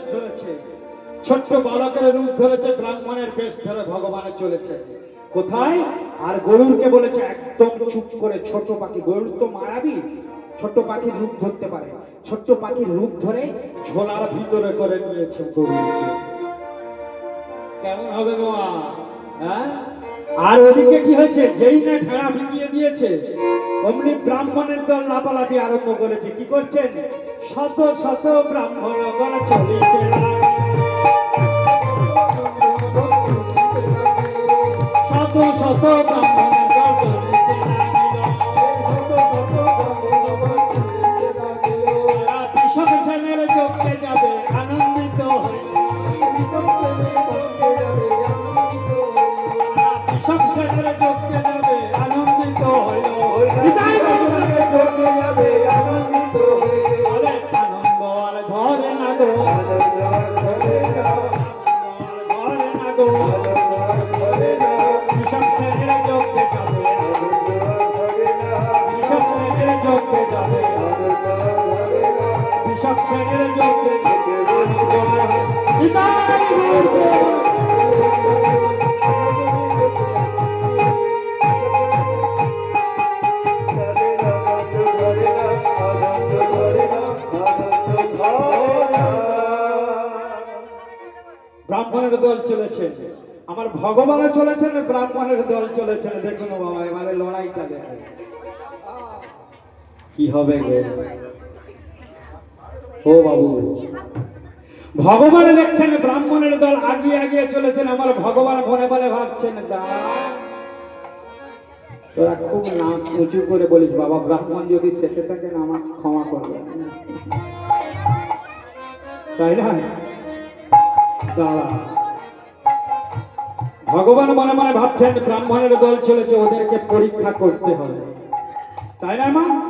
বেশ ধরেছে। ছোট্ট বালকের রূপ ধরেছে, ব্রাহ্মণের বেশ ধরে ভগবানে চলেছে। কোথায়? আর গরুরকে বলেছে, একদম চুপ করে ছোট পাখি। গরুর তো মায়াবী। ছোট্ট পাখির রূপ ধরতে পারে। ছোট্ট পাখির রূপ ধরে ঝোলার ভিতরে করে নিয়েছে গরুরকে। কেমন হবে গোয়া হ্যাঁ? আর ওদিকে কি হয়েছে? যেই না ঠেড়া ভিঙিয়ে দিয়েছে, অমনি ব্রাহ্মণের দল লাপালাপি আরম্ভ করেছে। কি করছেন? শত শত ব্রাহ্মণ চলিতে ব্রাহ্মণের দল চলেছে আমার ভগবানও চলেছেন, ব্রাহ্মণের দল চলেছেন। দেখুন বাবা, এবারে লড়াইটা দেখে কি হবে গো? ও বাবু। ভগবান দেখছেন, ব্রাহ্মণের দল আগিয়ে আগিয়ে চলেছেন, আমার ভগবান মনে মনে ভাবছেন দাঁড়া তোরা খুব নাক উঁচু করে বলিস, বাবা, ব্রাহ্মণ যদি থেকে থাকেন আমার ক্ষমা করবে। তাই না? দাঁড়া। ভগবান মনে মনে ভাবছেন, ব্রাহ্মণের দল চলেছে, ওদেরকে পরীক্ষা করতে হবে। তাই না, মা?